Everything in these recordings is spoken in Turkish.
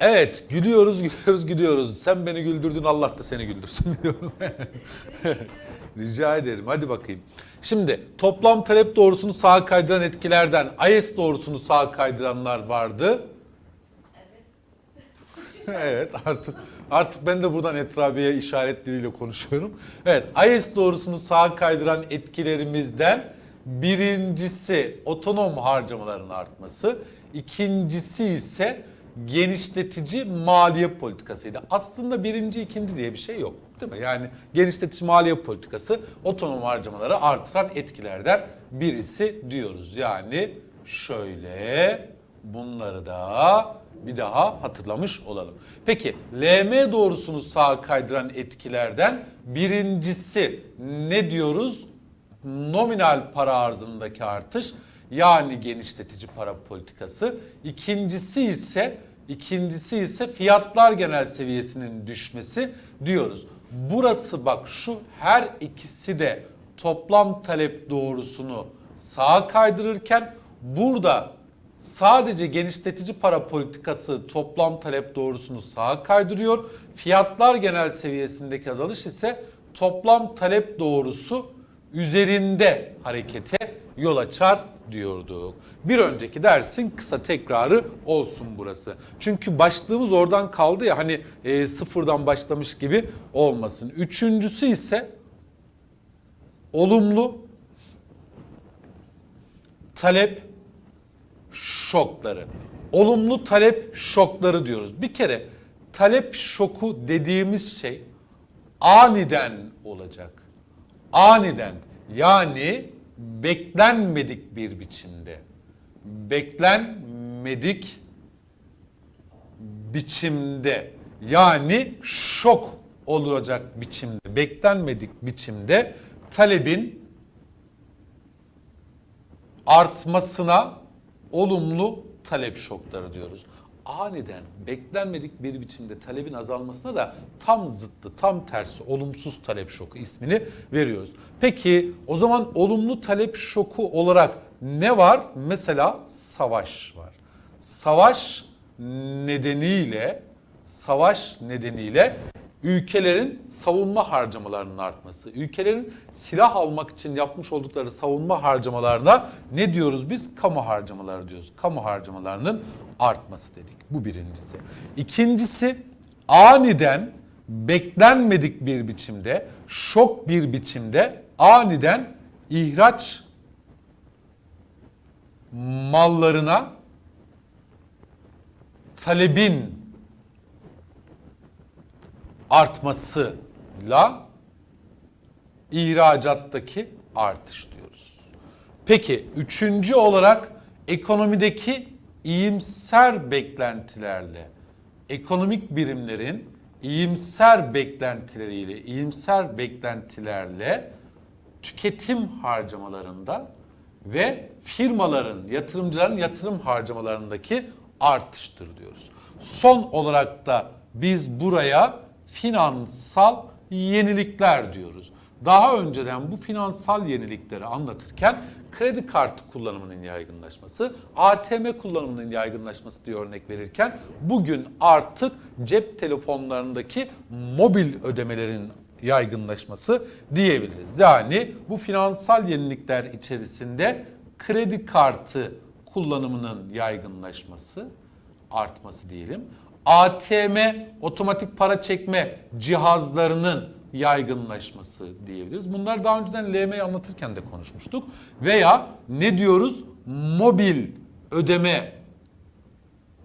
Evet gülüyoruz gülüyoruz gidiyoruz. Sen beni güldürdün Allah da seni güldürsün diyorum. Rica ederim hadi bakayım. Şimdi toplam talep doğrusunu sağa kaydıran etkilerden IS doğrusunu sağa kaydıranlar vardı. evet artık artık ben de buradan etrabiye işaret diliyle konuşuyorum. Evet IS doğrusunu sağa kaydıran etkilerimizden birincisi otonom harcamaların artması, ikincisi ise genişletici maliye politikasıydı. Aslında birinci ikinci diye bir şey yok. Değil mi? Yani genişletici maliye politikası otonom harcamaları artıran etkilerden birisi diyoruz. Yani şöyle bunları da bir daha hatırlamış olalım. Peki LM doğrusunu sağa kaydıran etkilerden birincisi ne diyoruz? Nominal para arzındaki artış yani genişletici para politikası. İkincisi ise ikincisi ise fiyatlar genel seviyesinin düşmesi diyoruz. Burası bak şu her ikisi de toplam talep doğrusunu sağa kaydırırken burada sadece genişletici para politikası toplam talep doğrusunu sağa kaydırıyor. Fiyatlar genel seviyesindeki azalış ise toplam talep doğrusu üzerinde harekete yol açar diyorduk. Bir önceki dersin kısa tekrarı olsun burası. Çünkü başlığımız oradan kaldı ya hani e, sıfırdan başlamış gibi olmasın. Üçüncüsü ise olumlu talep şokları. Olumlu talep şokları diyoruz. Bir kere talep şoku dediğimiz şey aniden olacak. Aniden yani beklenmedik bir biçimde. Beklenmedik biçimde yani şok olacak biçimde, beklenmedik biçimde talebin artmasına olumlu talep şokları diyoruz. Aniden beklenmedik bir biçimde talebin azalmasına da tam zıttı, tam tersi olumsuz talep şoku ismini veriyoruz. Peki o zaman olumlu talep şoku olarak ne var? Mesela savaş var. Savaş nedeniyle savaş nedeniyle ülkelerin savunma harcamalarının artması, ülkelerin silah almak için yapmış oldukları savunma harcamalarına ne diyoruz biz? Kamu harcamaları diyoruz. Kamu harcamalarının artması dedik. Bu birincisi. İkincisi aniden beklenmedik bir biçimde, şok bir biçimde aniden ihraç mallarına talebin artmasıyla ihracattaki artış diyoruz. Peki üçüncü olarak ekonomideki iyimser beklentilerle ekonomik birimlerin iyimser beklentileriyle iyimser beklentilerle tüketim harcamalarında ve firmaların, yatırımcıların yatırım harcamalarındaki artıştır diyoruz. Son olarak da biz buraya finansal yenilikler diyoruz. Daha önceden bu finansal yenilikleri anlatırken kredi kartı kullanımının yaygınlaşması, ATM kullanımının yaygınlaşması diye örnek verirken bugün artık cep telefonlarındaki mobil ödemelerin yaygınlaşması diyebiliriz. Yani bu finansal yenilikler içerisinde kredi kartı kullanımının yaygınlaşması, artması diyelim. ATM otomatik para çekme cihazlarının yaygınlaşması diyebiliriz. Bunlar daha önceden LM'yi anlatırken de konuşmuştuk. Veya ne diyoruz? Mobil ödeme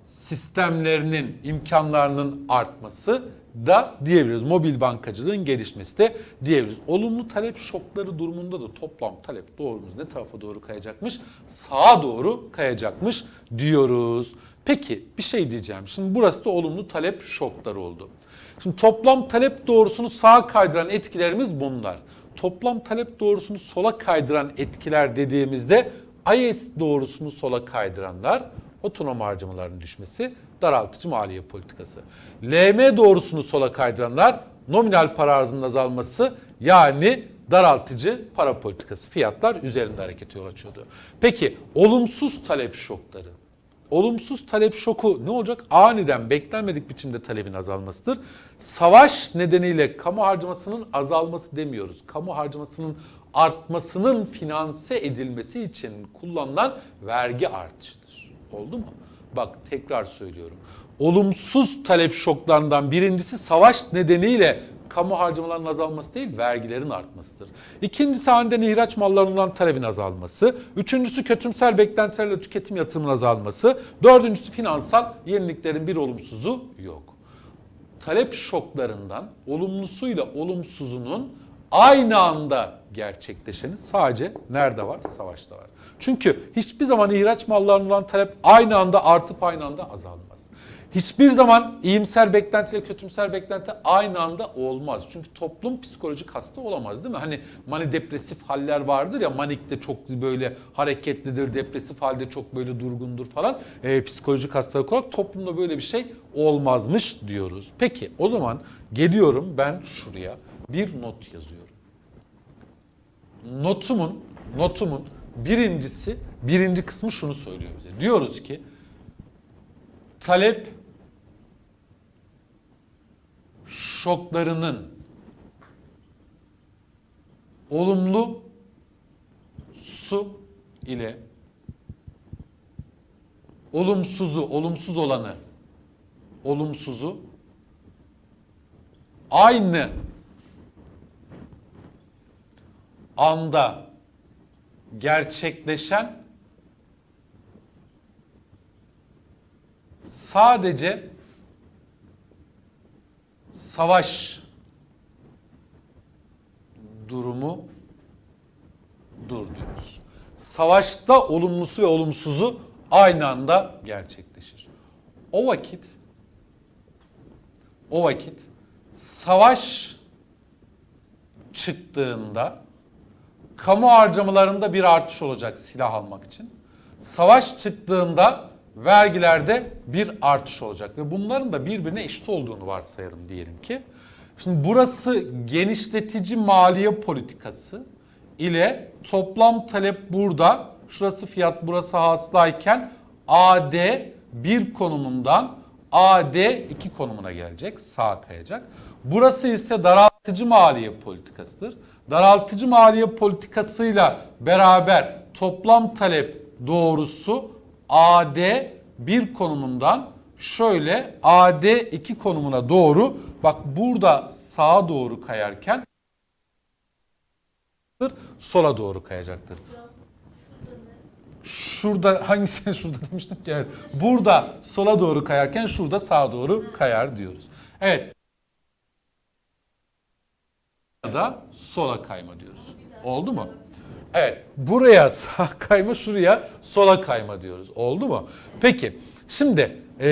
sistemlerinin imkanlarının artması da diyebiliriz. Mobil bankacılığın gelişmesi de diyebiliriz. Olumlu talep şokları durumunda da toplam talep doğrumuz ne tarafa doğru kayacakmış? Sağa doğru kayacakmış diyoruz. Peki bir şey diyeceğim. Şimdi burası da olumlu talep şokları oldu. Şimdi toplam talep doğrusunu sağa kaydıran etkilerimiz bunlar. Toplam talep doğrusunu sola kaydıran etkiler dediğimizde IS doğrusunu sola kaydıranlar otonom harcamaların düşmesi, daraltıcı maliye politikası. LM doğrusunu sola kaydıranlar nominal para arzının azalması yani daraltıcı para politikası. Fiyatlar üzerinde hareket yol açıyordu. Peki olumsuz talep şokları. Olumsuz talep şoku ne olacak? Aniden beklenmedik biçimde talebin azalmasıdır. Savaş nedeniyle kamu harcamasının azalması demiyoruz. Kamu harcamasının artmasının finanse edilmesi için kullanılan vergi artışıdır. Oldu mu? Bak tekrar söylüyorum. Olumsuz talep şoklarından birincisi savaş nedeniyle kamu harcamalarının azalması değil, vergilerin artmasıdır. İkincisi aniden ihraç mallarından talebin azalması. Üçüncüsü kötümser beklentilerle tüketim yatırımının azalması. Dördüncüsü finansal yeniliklerin bir olumsuzu yok. Talep şoklarından olumlusuyla olumsuzunun aynı anda gerçekleşeni sadece nerede var? Savaşta var. Çünkü hiçbir zaman ihraç mallarından talep aynı anda artıp aynı anda azalmaz. Hiçbir zaman iyimser beklenti ile kötümser beklenti aynı anda olmaz. Çünkü toplum psikolojik hasta olamaz değil mi? Hani mani depresif haller vardır ya manik de çok böyle hareketlidir, depresif halde çok böyle durgundur falan. Ee, psikolojik hastalık olarak toplumda böyle bir şey olmazmış diyoruz. Peki o zaman geliyorum ben şuraya bir not yazıyorum. Notumun, notumun birincisi, birinci kısmı şunu söylüyor bize. Diyoruz ki talep şoklarının olumlu su ile olumsuzu, olumsuz olanı, olumsuzu aynı anda gerçekleşen sadece savaş durumu dur diyoruz. Savaşta olumlusu ve olumsuzu aynı anda gerçekleşir. O vakit o vakit savaş çıktığında kamu harcamalarında bir artış olacak silah almak için. Savaş çıktığında vergilerde bir artış olacak ve bunların da birbirine eşit olduğunu varsayalım diyelim ki. Şimdi burası genişletici maliye politikası ile toplam talep burada, şurası fiyat, burası hasılayken AD 1 konumundan AD 2 konumuna gelecek, sağa kayacak. Burası ise daraltıcı maliye politikasıdır. Daraltıcı maliye politikasıyla beraber toplam talep doğrusu AD 1 konumundan şöyle AD 2 konumuna doğru bak burada sağa doğru kayarken sola doğru kayacaktır. Şurada hangisini şurada demiştim ki evet. Burada sola doğru kayarken şurada sağa doğru kayar diyoruz. Evet. Ya da sola kayma diyoruz. Oldu mu? Evet. Buraya sağ kayma, şuraya sola kayma diyoruz. Oldu mu? Peki. Şimdi e,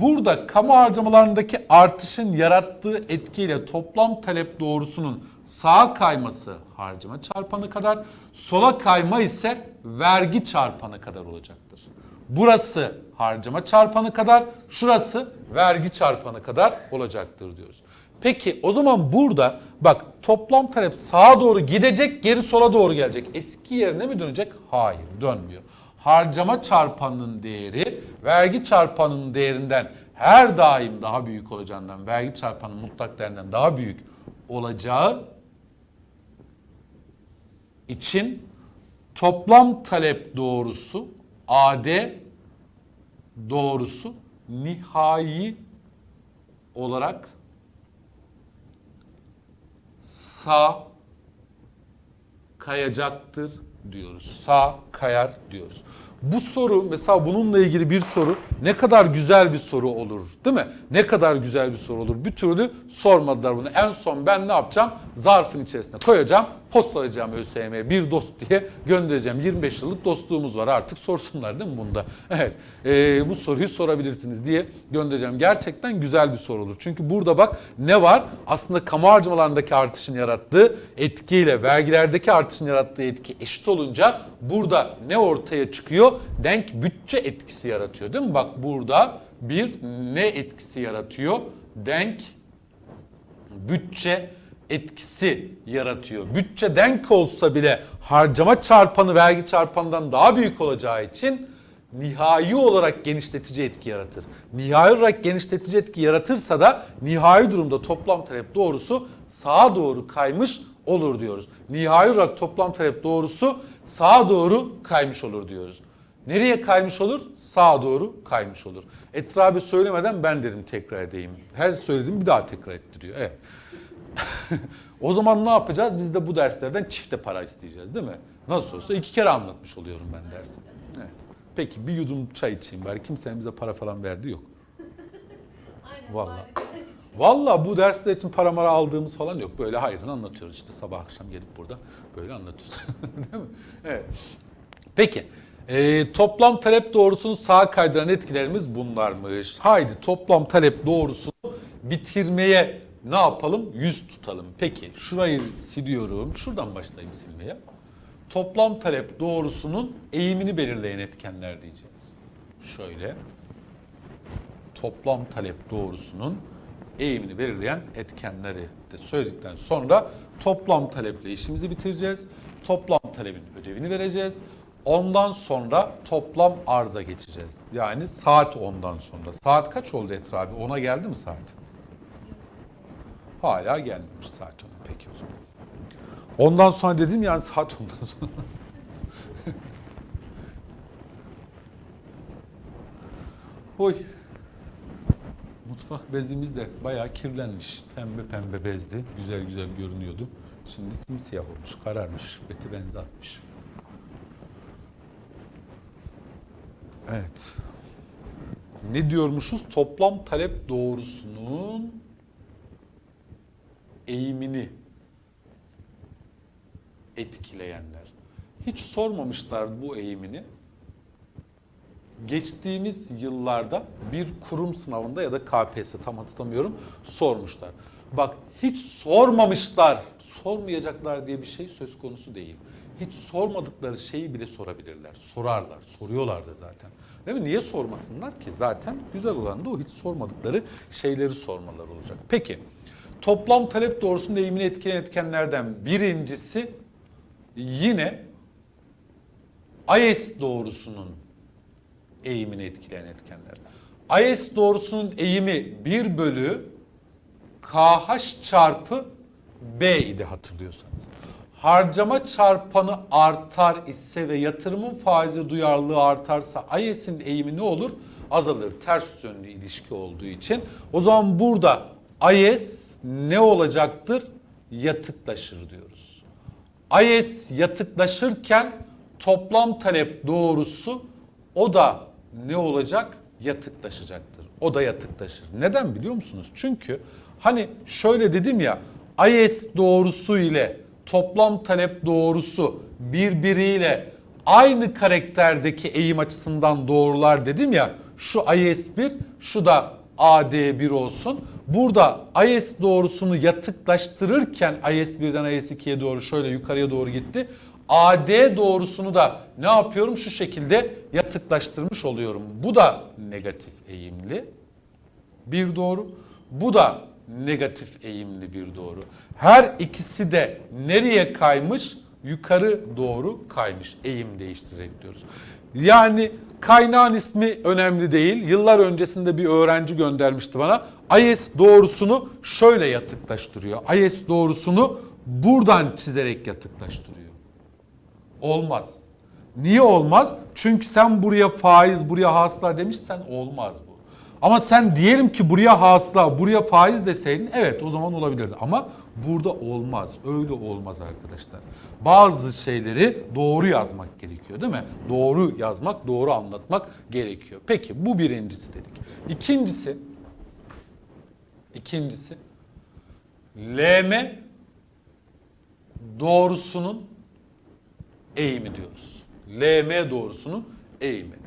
burada kamu harcamalarındaki artışın yarattığı etkiyle toplam talep doğrusunun sağa kayması harcama çarpanı kadar, sola kayma ise vergi çarpanı kadar olacaktır. Burası harcama çarpanı kadar, şurası vergi çarpanı kadar olacaktır diyoruz. Peki o zaman burada bak toplam talep sağa doğru gidecek, geri sola doğru gelecek. Eski yerine mi dönecek? Hayır, dönmüyor. Harcama çarpanının değeri vergi çarpanının değerinden her daim daha büyük olacağından, vergi çarpanının mutlak değerinden daha büyük olacağı için toplam talep doğrusu AD doğrusu nihai olarak sağ kayacaktır diyoruz. Sağ kayar diyoruz. Bu soru mesela bununla ilgili bir soru ne kadar güzel bir soru olur değil mi? Ne kadar güzel bir soru olur. Bir türlü sormadılar bunu. En son ben ne yapacağım? Zarfın içerisine koyacağım, postalayacağım ÖSYM'ye bir dost diye göndereceğim. 25 yıllık dostluğumuz var artık sorsunlar değil mi bunda? Evet ee, bu soruyu sorabilirsiniz diye göndereceğim. Gerçekten güzel bir soru olur. Çünkü burada bak ne var? Aslında kamu harcamalarındaki artışın yarattığı etkiyle vergilerdeki artışın yarattığı etki eşit olunca burada ne ortaya çıkıyor? Denk bütçe etkisi yaratıyor değil mi? Bak burada bir ne etkisi yaratıyor? Denk bütçe etkisi yaratıyor. Bütçe denk olsa bile harcama çarpanı vergi çarpanından daha büyük olacağı için nihai olarak genişletici etki yaratır. Nihai olarak genişletici etki yaratırsa da nihai durumda toplam talep doğrusu sağa doğru kaymış olur diyoruz. Nihai olarak toplam talep doğrusu sağa doğru kaymış olur diyoruz. Nereye kaymış olur? Sağa doğru kaymış olur. Etrabi söylemeden ben dedim tekrar edeyim. Her söylediğim bir daha tekrar ettiriyor. Evet. o zaman ne yapacağız? Biz de bu derslerden çifte para isteyeceğiz değil mi? Nasıl olsa iki kere anlatmış oluyorum ben dersi. Evet. Peki bir yudum çay içeyim bari. Kimsenin bize para falan verdi yok. Aynen. Vallahi. Vallahi bu dersler için para mara aldığımız falan yok. Böyle hayrını anlatıyoruz işte sabah akşam gelip burada böyle anlatıyoruz. Değil mi? Evet. Peki. Ee, toplam talep doğrusunu sağa kaydıran etkilerimiz bunlarmış. Haydi toplam talep doğrusunu bitirmeye ne yapalım? 100 tutalım. Peki şurayı siliyorum. Şuradan başlayayım silmeye. Toplam talep doğrusunun eğimini belirleyen etkenler diyeceğiz. Şöyle toplam talep doğrusunun eğimini belirleyen etkenleri de söyledikten sonra toplam taleple işimizi bitireceğiz. Toplam talebin ödevini vereceğiz. Ondan sonra toplam arıza geçeceğiz. Yani saat ondan sonra. Saat kaç oldu Etra abi? 10'a geldi mi saat? Hala gelmemiş saat 10. Peki o zaman. Ondan sonra dedim yani saat ondan sonra. Oy. Mutfak bezimiz de bayağı kirlenmiş. Pembe pembe bezdi. Güzel güzel görünüyordu. Şimdi simsiyah olmuş, kararmış. Beti benzi. Evet. Ne diyormuşuz? Toplam talep doğrusunun eğimini etkileyenler. Hiç sormamışlar bu eğimini geçtiğimiz yıllarda bir kurum sınavında ya da KPSS tam hatırlamıyorum sormuşlar. Bak hiç sormamışlar, sormayacaklar diye bir şey söz konusu değil. Hiç sormadıkları şeyi bile sorabilirler. Sorarlar, soruyorlar da zaten. Değil mi? Niye sormasınlar ki? Zaten güzel olan da o hiç sormadıkları şeyleri sormalar olacak. Peki, toplam talep doğrusunun eğimini etkileyen etkenlerden birincisi yine IS doğrusunun eğimini etkileyen etkenler. IS doğrusunun eğimi 1 bölü KH çarpı B idi hatırlıyorsanız. Harcama çarpanı artar ise ve yatırımın faizi duyarlılığı artarsa IS'in eğimi ne olur? Azalır. Ters yönlü ilişki olduğu için. O zaman burada IS ne olacaktır? Yatıklaşır diyoruz. IS yatıklaşırken toplam talep doğrusu o da ne olacak? Yatıklaşacaktır. O da yatıklaşır. Neden biliyor musunuz? Çünkü hani şöyle dedim ya IS doğrusu ile toplam talep doğrusu birbiriyle aynı karakterdeki eğim açısından doğrular dedim ya şu IS1 şu da AD1 olsun. Burada IS doğrusunu yatıklaştırırken IS1'den IS2'ye doğru şöyle yukarıya doğru gitti. AD doğrusunu da ne yapıyorum? Şu şekilde yatıklaştırmış oluyorum. Bu da negatif eğimli bir doğru. Bu da negatif eğimli bir doğru. Her ikisi de nereye kaymış? Yukarı doğru kaymış. Eğim değiştirerek diyoruz. Yani kaynağın ismi önemli değil. Yıllar öncesinde bir öğrenci göndermişti bana. IS doğrusunu şöyle yatıklaştırıyor. IS doğrusunu buradan çizerek yatıklaştırıyor. Olmaz. Niye olmaz? Çünkü sen buraya faiz, buraya hasıla demişsen olmaz bu. Ama sen diyelim ki buraya hasıla, buraya faiz deseydin evet o zaman olabilirdi. Ama burada olmaz. Öyle olmaz arkadaşlar. Bazı şeyleri doğru yazmak gerekiyor değil mi? Doğru yazmak, doğru anlatmak gerekiyor. Peki bu birincisi dedik. İkincisi, ikincisi LM doğrusunun eğimi diyoruz. LM doğrusunun eğimi.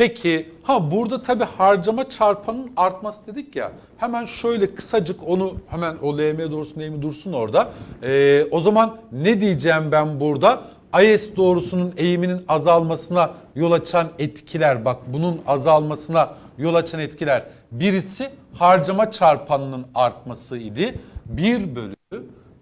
Peki ha burada tabi harcama çarpanın artması dedik ya. Hemen şöyle kısacık onu hemen o LM doğrusunun eğimi dursun orada. Ee, o zaman ne diyeceğim ben burada? IS doğrusunun eğiminin azalmasına yol açan etkiler bak bunun azalmasına yol açan etkiler. Birisi harcama çarpanının artması idi. 1 bölü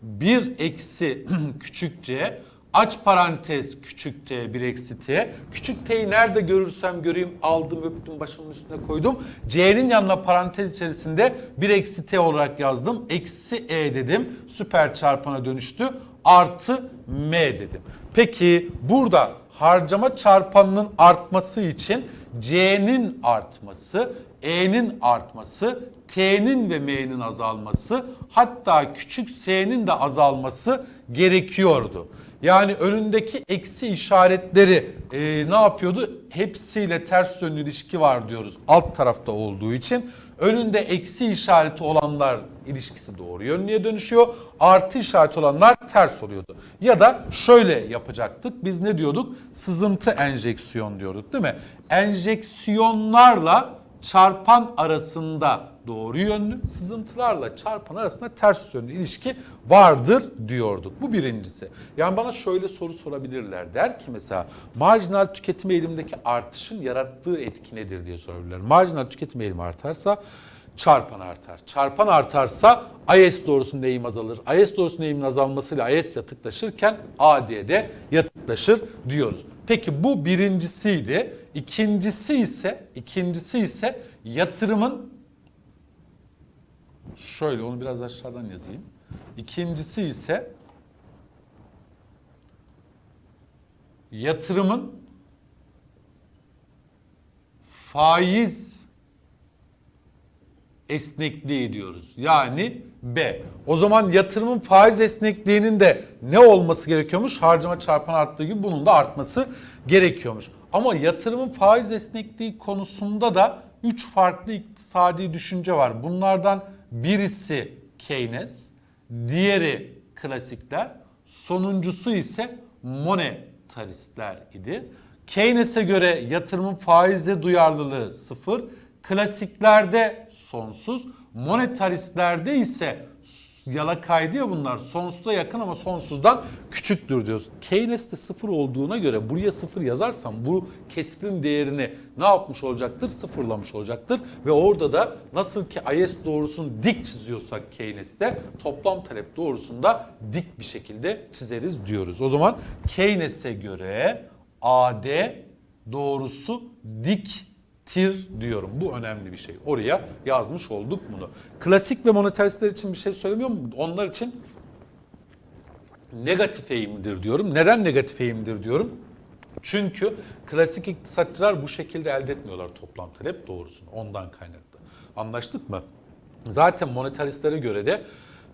1 eksi küçük c Aç parantez küçük t bir eksi t. Küçük t'yi nerede görürsem göreyim aldım öptüm başımın üstüne koydum. C'nin yanına parantez içerisinde bir eksi t olarak yazdım. Eksi e dedim. Süper çarpana dönüştü. Artı m dedim. Peki burada harcama çarpanının artması için C'nin artması, E'nin artması, T'nin ve M'nin azalması hatta küçük s'nin de azalması gerekiyordu. Yani önündeki eksi işaretleri e, ne yapıyordu? Hepsiyle ters yönlü ilişki var diyoruz alt tarafta olduğu için. Önünde eksi işareti olanlar ilişkisi doğru yönlüye dönüşüyor. Artı işareti olanlar ters oluyordu. Ya da şöyle yapacaktık. Biz ne diyorduk? Sızıntı enjeksiyon diyorduk değil mi? Enjeksiyonlarla çarpan arasında doğru yönlü, sızıntılarla çarpan arasında ters yönlü ilişki vardır diyorduk. Bu birincisi. Yani bana şöyle soru sorabilirler. Der ki mesela marjinal tüketim eğilimindeki artışın yarattığı etki nedir diye sorabilirler. Marjinal tüketim eğilimi artarsa çarpan artar. Çarpan artarsa IS doğrusunun eğim azalır. IS doğrusunun eğimin azalmasıyla IS yatıklaşırken AD'de de yatıklaşır diyoruz. Peki bu birincisiydi. İkincisi ise ikincisi ise yatırımın şöyle onu biraz aşağıdan yazayım. İkincisi ise yatırımın faiz esnekliği diyoruz. Yani B. O zaman yatırımın faiz esnekliğinin de ne olması gerekiyormuş? Harcama çarpan arttığı gibi bunun da artması gerekiyormuş. Ama yatırımın faiz esnekliği konusunda da 3 farklı iktisadi düşünce var. Bunlardan birisi Keynes, diğeri klasikler, sonuncusu ise monetaristler idi. Keynes'e göre yatırımın faize duyarlılığı sıfır, klasiklerde sonsuz, monetaristlerde ise yalakaydı ya bunlar sonsuza yakın ama sonsuzdan küçüktür diyoruz. Keynes'te sıfır olduğuna göre buraya sıfır yazarsam bu kesirin değerini ne yapmış olacaktır? Sıfırlamış olacaktır. Ve orada da nasıl ki IS doğrusunu dik çiziyorsak Keynes'te toplam talep doğrusunda dik bir şekilde çizeriz diyoruz. O zaman Keynes'e göre AD doğrusu diktir diyorum. Bu önemli bir şey. Oraya yazmış olduk bunu. Klasik ve monetaristler için bir şey söylemiyor mu? Onlar için negatif eğimdir diyorum. Neden negatif eğimdir diyorum? Çünkü klasik iktisatçılar bu şekilde elde etmiyorlar toplam talep doğrusunu. Ondan kaynaklı. Anlaştık mı? Zaten monetaristlere göre de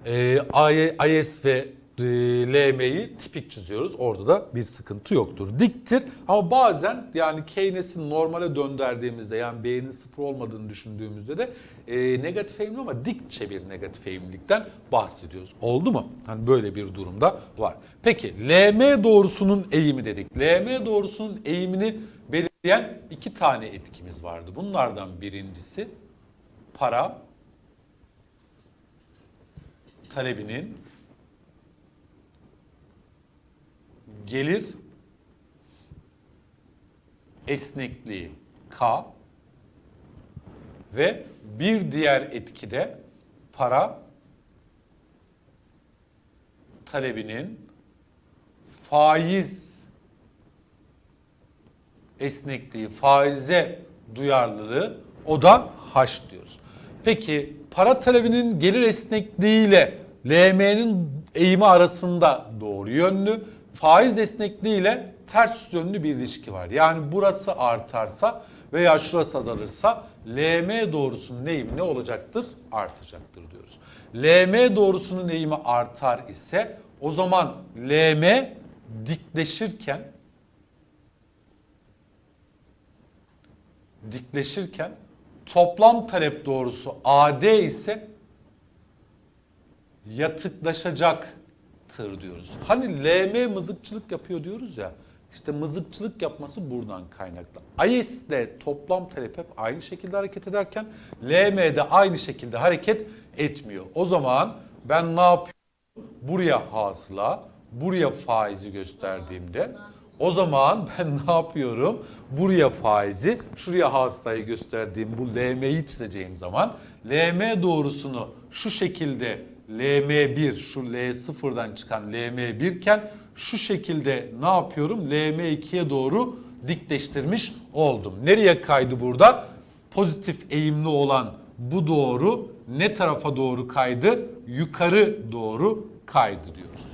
e, IS ve LM'yi tipik çiziyoruz. Orada da bir sıkıntı yoktur. Diktir ama bazen yani Keynes'in normale döndürdüğümüzde yani B'nin sıfır olmadığını düşündüğümüzde de e, negatif eğimli ama dikçe bir negatif eğimlilikten bahsediyoruz. Oldu mu? Hani böyle bir durumda var. Peki LM doğrusunun eğimi dedik. LM doğrusunun eğimini belirleyen iki tane etkimiz vardı. Bunlardan birincisi para talebinin gelir esnekliği K ve bir diğer etki de para talebinin faiz esnekliği, faize duyarlılığı o da H diyoruz. Peki para talebinin gelir esnekliği ile LM'nin eğimi arasında doğru yönlü, faiz esnekliği ile ters yönlü bir ilişki var. Yani burası artarsa veya şurası azalırsa LM doğrusunun eğimi ne olacaktır? Artacaktır diyoruz. LM doğrusunun eğimi artar ise o zaman LM dikleşirken dikleşirken toplam talep doğrusu AD ise yatıklaşacaktır diyoruz. Hani LM mızıkçılık yapıyor diyoruz ya. İşte mızıkçılık yapması buradan kaynaklı. IS'de toplam talep hep aynı şekilde hareket ederken LM'de aynı şekilde hareket etmiyor. O zaman ben ne yapıyorum? Buraya hasıla, buraya faizi gösterdiğimde o zaman ben ne yapıyorum? Buraya faizi, şuraya hastayı gösterdiğim bu LM'yi çizeceğim zaman LM doğrusunu şu şekilde LM1 şu L0'dan çıkan LM1 iken şu şekilde ne yapıyorum? LM2'ye doğru dikleştirmiş oldum. Nereye kaydı burada? Pozitif eğimli olan bu doğru ne tarafa doğru kaydı? Yukarı doğru kaydı diyoruz.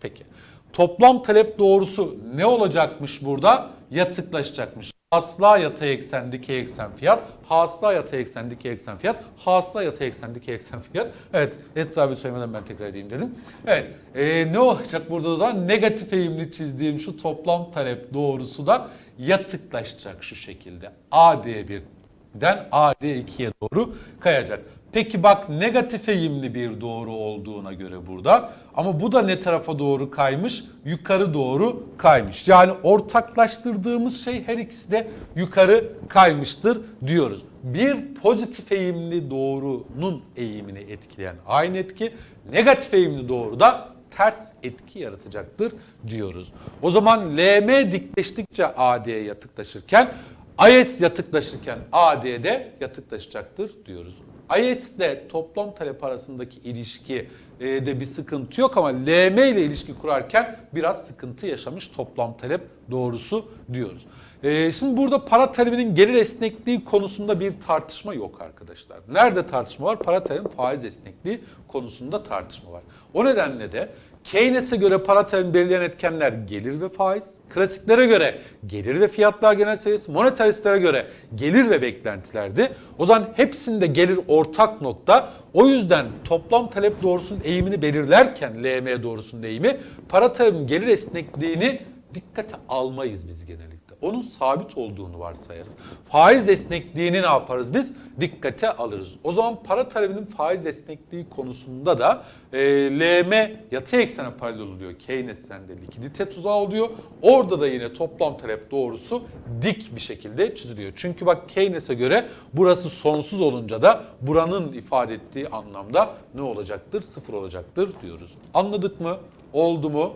Peki. Toplam talep doğrusu ne olacakmış burada? Yatıklaşacakmış. Hasla yatay eksen dikey eksen fiyat, hasla yatay eksen dikey eksen fiyat, hasla yatay eksen dikey eksen fiyat. Evet, etrafı söylemeden ben tekrar edeyim dedim. Evet, ee, ne olacak burada o zaman? Negatif eğimli çizdiğim şu toplam talep doğrusu da yatıklaşacak şu şekilde. AD1'den AD2'ye doğru kayacak. Peki bak negatif eğimli bir doğru olduğuna göre burada ama bu da ne tarafa doğru kaymış? Yukarı doğru kaymış. Yani ortaklaştırdığımız şey her ikisi de yukarı kaymıştır diyoruz. Bir pozitif eğimli doğrunun eğimini etkileyen aynı etki, negatif eğimli doğru da ters etki yaratacaktır diyoruz. O zaman LM dikleştikçe AD'ye yatıklaşırken IS yatıklaşırken AD'de yatıklaşacaktır diyoruz. IS ile toplam talep arasındaki ilişki e, de bir sıkıntı yok ama LM ile ilişki kurarken biraz sıkıntı yaşamış toplam talep doğrusu diyoruz. E, şimdi burada para talebinin gelir esnekliği konusunda bir tartışma yok arkadaşlar. Nerede tartışma var? Para talebinin faiz esnekliği konusunda tartışma var. O nedenle de Keynes'e göre para talebini belirleyen etkenler gelir ve faiz. Klasiklere göre gelir ve fiyatlar genel seviyesi. Monetaristlere göre gelir ve beklentilerdi. O zaman hepsinde gelir ortak nokta. O yüzden toplam talep doğrusunun eğimini belirlerken LM doğrusunun eğimi para talebinin gelir esnekliğini dikkate almayız biz genellikle. Onun sabit olduğunu varsayarız. Faiz esnekliğini ne yaparız biz? Dikkate alırız. O zaman para talebinin faiz esnekliği konusunda da e, LM yatay eksene paralel oluyor. Keynes'ten de likidite tuzağı oluyor. Orada da yine toplam talep doğrusu dik bir şekilde çiziliyor. Çünkü bak Keynes'e göre burası sonsuz olunca da buranın ifade ettiği anlamda ne olacaktır? Sıfır olacaktır diyoruz. Anladık mı? Oldu mu?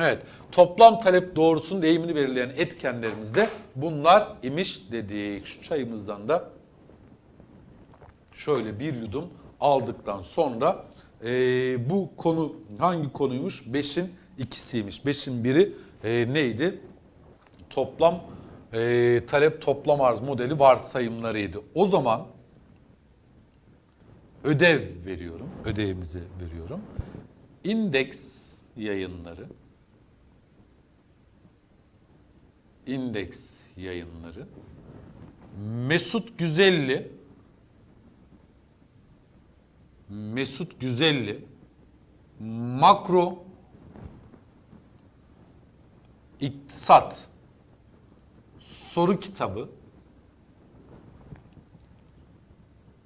Evet, toplam talep doğrusunun eğimini belirleyen etkenlerimiz de bunlar imiş dedik. Şu çayımızdan da şöyle bir yudum aldıktan sonra eee, bu konu hangi konuymuş? 5'in ikisiymiş. 5'in biri eee, neydi? Toplam eee, talep toplam arz modeli varsayımlarıydı. O zaman ödev veriyorum. Ödevimizi veriyorum. İndeks yayınları İndeks yayınları. Mesut Güzelli. Mesut Güzelli. Makro. İktisat. Soru kitabı.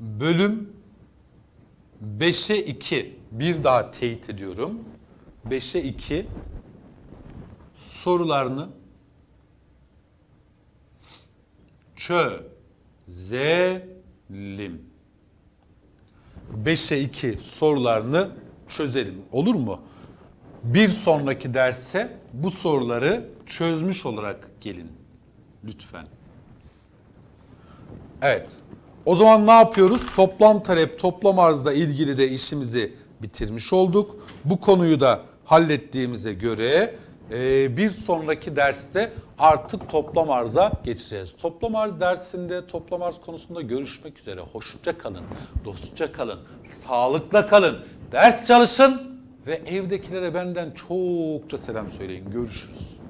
Bölüm. 5'e 2 bir daha teyit ediyorum. 5'e 2 sorularını çözelim. 5'e 2 sorularını çözelim. Olur mu? Bir sonraki derse bu soruları çözmüş olarak gelin. Lütfen. Evet. O zaman ne yapıyoruz? Toplam talep, toplam arzla ilgili de işimizi bitirmiş olduk. Bu konuyu da hallettiğimize göre e, bir sonraki derste artık toplam arza geçeceğiz. Toplam arz dersinde toplam arz konusunda görüşmek üzere. Hoşça kalın, dostça kalın, sağlıkla kalın, ders çalışın ve evdekilere benden çokça selam söyleyin. Görüşürüz.